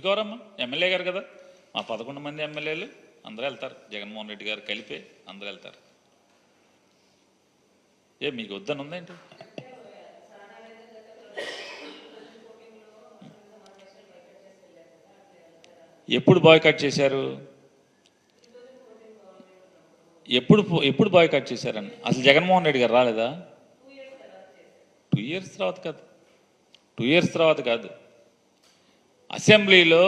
ఎందుకోరమ్మా MLA గారు కదా. మా పదకొండు మంది ఎమ్మెల్యేలు అందరూ వెళ్తారు. జగన్మోహన్ రెడ్డి గారు కలిపే అందరూ వెళ్తారు. ఏ మీకు వద్దని ఉందేంటి ఎప్పుడు బాయ్కట్ చేశారు? ఎప్పుడు ఎప్పుడు బాయ్కట్ చేశారని? అసలు జగన్మోహన్ రెడ్డి గారు రాలేదా? టూ ఇయర్స్ తర్వాత కాదు. టూ ఇయర్స్ తర్వాత కాదు. అసెంబ్లీలో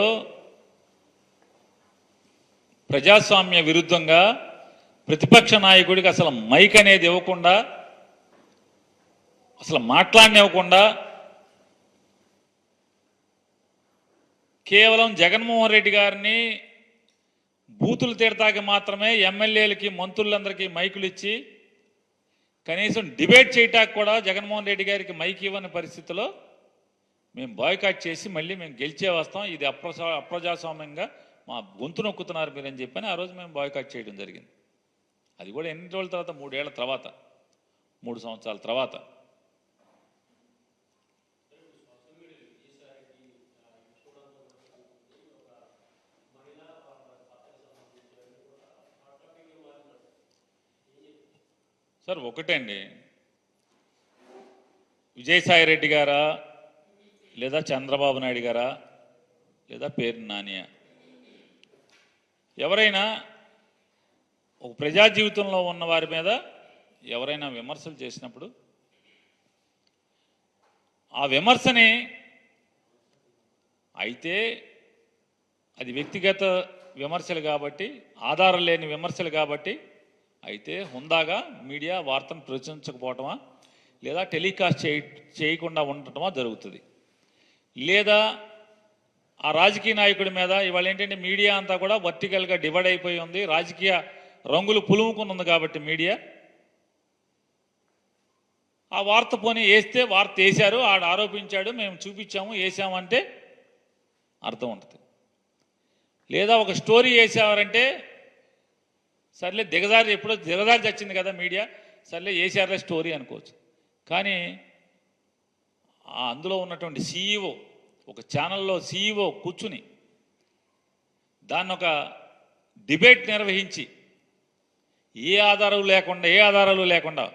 ప్రజాస్వామ్య విరుద్ధంగా ప్రతిపక్ష నాయకుడికి అసలు మైక్ అనేది ఇవ్వకుండా అసలు మాట్లాడినివ్వకుండా కేవలం జగన్మోహన్ రెడ్డి గారిని బూతులు తీరతాకి మాత్రమే ఎమ్మెల్యేలకి మంత్రులందరికీ మైకులు ఇచ్చి కనీసం డిబేట్ చేయటానికి కూడా జగన్మోహన్ రెడ్డి గారికి మైక్ ఇవ్వని పరిస్థితిలో మేము బాయ్కాట్ చేసి మళ్ళీ మేము గెలిచే వస్తాం. ఇది అప్రజా అప్రజాస్వామ్యంగా మా గొంతు నొక్కుతున్నారు మీరని చెప్పని ఆ రోజు మేము బాయ్కాట్ చేయడం జరిగింది. అది కూడా ఎన్ని రోజుల తర్వాత? మూడేళ్ళ తర్వాత. మూడు సంవత్సరాల తర్వాత. సార్ ఒకటండి. విజయసాయి రెడ్డి గారా? లేదా చంద్రబాబు నాయుడు గారా? లేదా పేరు నానియా? ఎవరైనా ఒక ప్రజా జీవితంలో ఉన్న వారి మీద ఎవరైనా విమర్శలు చేసినప్పుడు ఆ విమర్శని అయితే అది వ్యక్తిగత విమర్శలు కాబట్టి ఆధారం లేని విమర్శలు కాబట్టి అయితే హుందాగా మీడియా వార్తను ప్రచురించకపోవటమా? లేదా టెలికాస్ట్ చేయ చేయకుండా ఉండటమా జరుగుతుంది? లేదా ఆ రాజకీయ నాయకుడి మీద ఇవాళ ఏంటంటే మీడియా అంతా కూడా వర్టికల్గా డివైడ్ అయిపోయి ఉంది. రాజకీయ రంగులు పులుముకుని ఉంది కాబట్టి మీడియా. ఆ వార్త పోనీ వేస్తే వార్త వేశారు ఆడు ఆరోపించాడు మేము చూపించాము వేసామంటే అర్థం ఉంటుంది. లేదా ఒక స్టోరీ వేసారంటే సర్లే దిగజారి ఎప్పుడో దిగజారి చచ్చింది కదా మీడియా సర్లే వేసారులే స్టోరీ అనుకోవచ్చు. కానీ అందులో ఉన్నటువంటి సీఈఓ ఒక ఛానల్లో సీఈఓ కూర్చుని దాన్ని ఒక డిబేట్ నిర్వహించి ఏ ఆధారాలు లేకుండా ఏ ఆధారాలు లేకుండా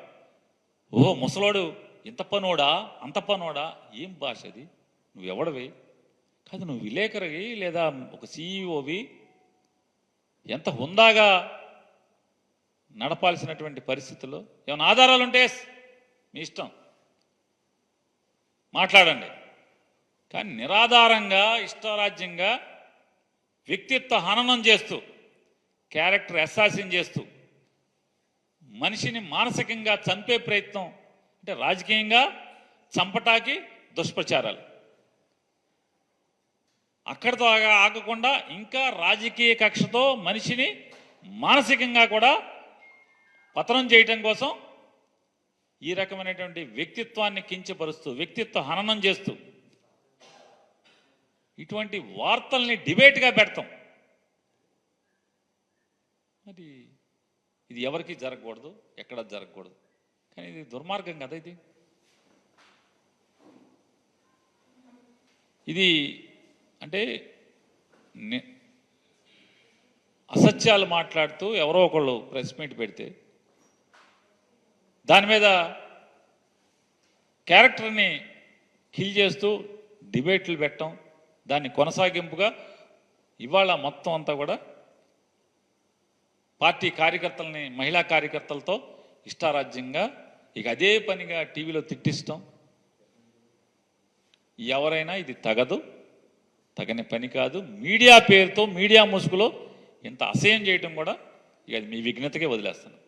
ఓ ముసలోడు ఇంత పనోడా? అంత పనోడా? ఏం భాష అది? నువ్వెవడవి? కాదు నువ్వు విలేకరివి లేదా ఒక సీఈఓవి ఎంత హుందాగా నడపాల్సినటువంటి పరిస్థితుల్లో? ఏమైనా ఆధారాలు ఉంటే మీ ఇష్టం. మాట్లాడండి. కానీ నిరాధారంగా ఇష్టరాజ్యంగా వ్యక్తిత్వ హననం చేస్తూ క్యారెక్టర్ అసాసిన్ చేస్తూ మనిషిని మానసికంగా చంపే ప్రయత్నం అంటే రాజకీయంగా చంపటాకి దుష్ప్రచారాలు. అక్కడితో ఆగకుండా ఇంకా రాజకీయ కక్షతో మనిషిని మానసికంగా కూడా పతనం చేయటం కోసం ఈ రకమైనటువంటి వ్యక్తిత్వాన్ని కించపరుస్తూ వ్యక్తిత్వ హననం చేస్తూ ఇటువంటి వార్తల్ని డిబేట్గా పెడతాం. మరి ఇది ఎవరికి జరగకూడదు ఎక్కడ జరగకూడదు. కానీ ఇది దుర్మార్గం కదా ఇది. ఇది అంటే అసత్యాలు మాట్లాడుతూ ఎవరో ఒకళ్ళు ప్రెస్ మీట్ పెడితే దాని మీద క్యారెక్టర్ని కిల్ చేస్తూ డిబేట్లు పెట్టడం దాన్ని కొనసాగింపుగా ఇవాళ మొత్తం అంతా కూడా పార్టీ కార్యకర్తలని మహిళా కార్యకర్తలతో ఇష్టారాజ్యంగా ఇక అదే పనిగా టీవీలో తిట్టిస్తాం. ఎవరైనా ఇది తగదు తగని పని కాదు. మీడియా పేరుతో మీడియా ముసుగులో ఇంత అసహ్యం చేయటం కూడా ఇక అది మీ విఘ్నతకే వదిలేస్తాను.